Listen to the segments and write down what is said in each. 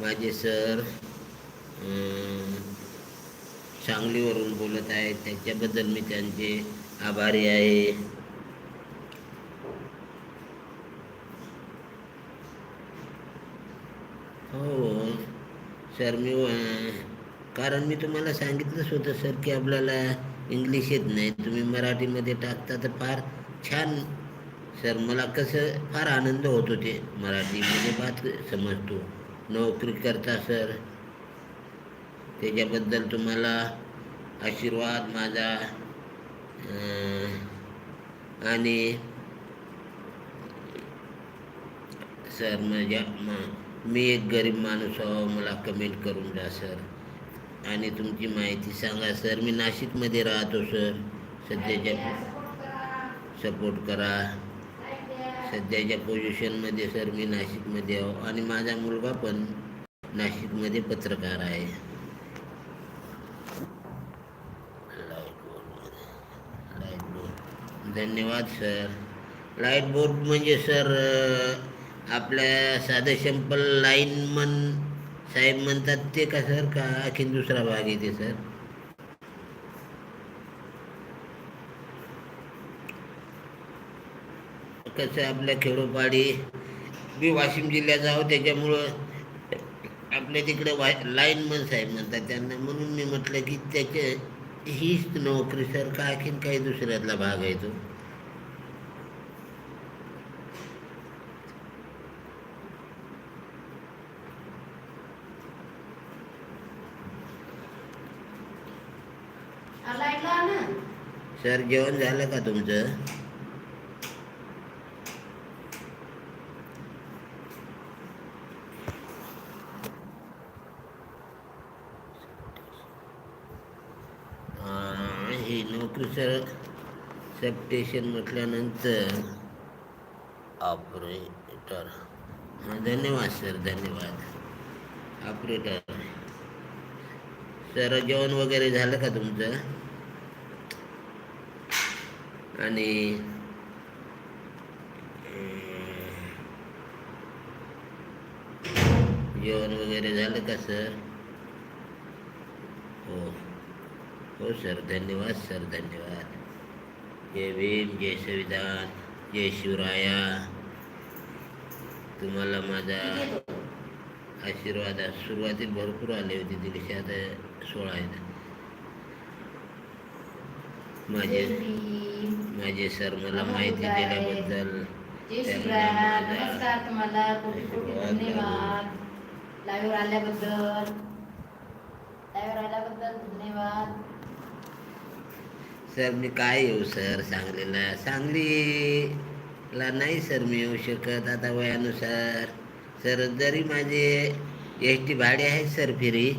माझे सर सांगलीवरून बोलत आहेत. त्याच्याबद्दल मी त्यांचे आभारी आहे. हो सर मी कारण मी तुम्हाला सांगितलंच होतं सर की आपल्याला इंग्लिश येत नाही. तुम्ही मराठीमध्ये टाकता तर फार छान. सर मला कसं फार आनंद होतो ते मराठीमध्ये बात समजतो. नोकरी करता सर. त्याच्याबद्दल तुम्हाला आशीर्वाद माझा. आणि सर माझ्या म- मी एक गरीब माणूस आहो मला कमेंट करून द्या सर. आणि तुमची माहिती सांगा सर. मी नाशिकमध्ये राहतो सर. सध्याच्या सपोर्ट करा. सध्याच्या पोझिशनमध्ये सर मी नाशिकमध्ये आहो आणि माझा मुलगा पण नाशिकमध्ये पत्रकार आहे. लाइट बोर्ड धन्यवाद सर लाइट बोर्ड म्हणजे सर आपल्या साधं लाईन मन साहेब म्हणतात ते का सर का आणखीन दुसरा भाग येते सर कसं आपल्या खेडोपाडी. मी वाशिम जिल्ह्यात आहो त्याच्यामुळं आपल्या तिकडे वा लाईनमन साहेब म्हणतात त्यांना. म्हणून मी म्हटलं की त्याचे हीच नोकरी सर का आणखीन काही दुसऱ्यातला भाग आहे तो. सर जेवण झालं का तुमचं? नोकरीचं ही सर सबस्टेशन म्हटल्यानंतर ऑपरेटर हां धन्यवाद सर धन्यवाद. ऑपरेटर सर जेवण वगैरे झालं का तुमचं? आणि जेवण वगैरे झालं का सर हो. हो सर. धन्यवाद सर. धन्यवाद. जय भीम जय संविधान जय शिवराया. तुम्हाला माझा आशीर्वाद. सुरुवातीला भरपूर आले होते दीडशे आता सोळा आहेत. माझे माझे सर मला माहिती दिल्याबद्दल नमस्कार तुम्हाला. कोटी कोटी धन्यवाद. लाईव्ह आल्याबद्दल. लाईव्ह आल्याबद्दल धन्यवाद. सर मी काय येऊ सर सांगलीला? सांगलीला नाही सर मी येऊ शकत आता वयानुसार. सर जरी माझे एस टी भाडे आहे सर फिरी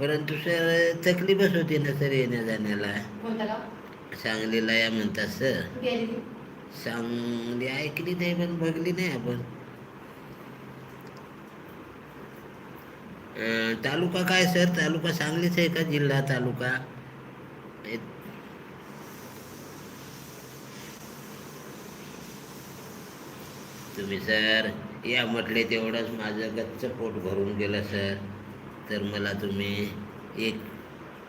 परंतु सर तकलीफच होती ना सर येण्या जाण्याला. सांगलीला या म्हणतात सर. सांगली ऐकली नाही पण बघली नाही आपण. तालुका काय सर? तालुका सांगलीच आहे का जिल्हा तालुका? तुम्ही सर या म्हटले तेवढंच माझं गच्च पोट भरून गेलं सर. तर मला तुम्ही एक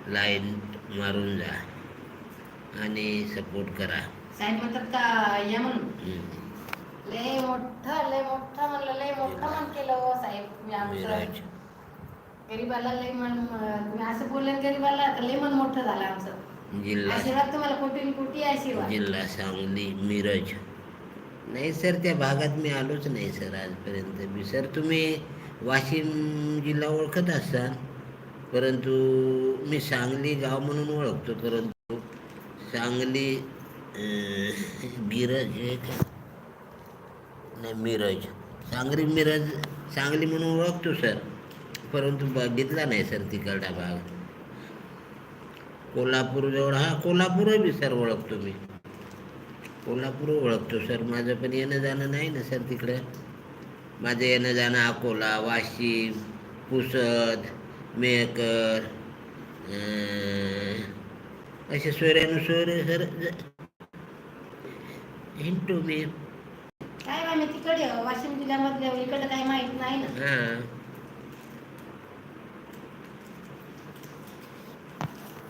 लाईन मारून जा आणि सपोर्ट करा. साहेब म्हणतात का या म्हणून. लय मोठं लय मोठं म्हणलं लय मोठं मन केलं हो साहेब तुम्ही आमचं. गरीबाला लय मन तुम्ही असं बोलले गरीबाला तर लय मन मोठं झालं आमचं. जिल्हा. आशीर्वाद तुम्हाला कोटी कोटी आशीर्वाद. जिल्हा सांगली मिरज. नाही सर त्या भागात मी आलोच नाही सर आजपर्यंत. मी सर तुम्ही वाशिम जिल्हा ओळखत असाल परंतु मी सांगली गाव म्हणून ओळखतो परंतु सांगली अं, मिरज हे का नाही मिरज. सांगली मिरज सांगली म्हणून ओळखतो सर परंतु बघितला नाही सर तिकडचा भाग. कोल्हापूरजवळ हा कोल्हापूरही सर ओळखतो मी. कोल्हापूर ओळखतो सर. माझं पण येणं जाणं नाही ना सर तिकडं? माझं येणं जाणं अकोला वाशिम पुसद मेहकर अं, असे सोयऱ्यानुसोयरे सर. हिंटू मी. काय माहिती तिकडे वाशिम जिल्ह्यामधल्या इकडे काही माहीत नाही ना. हां.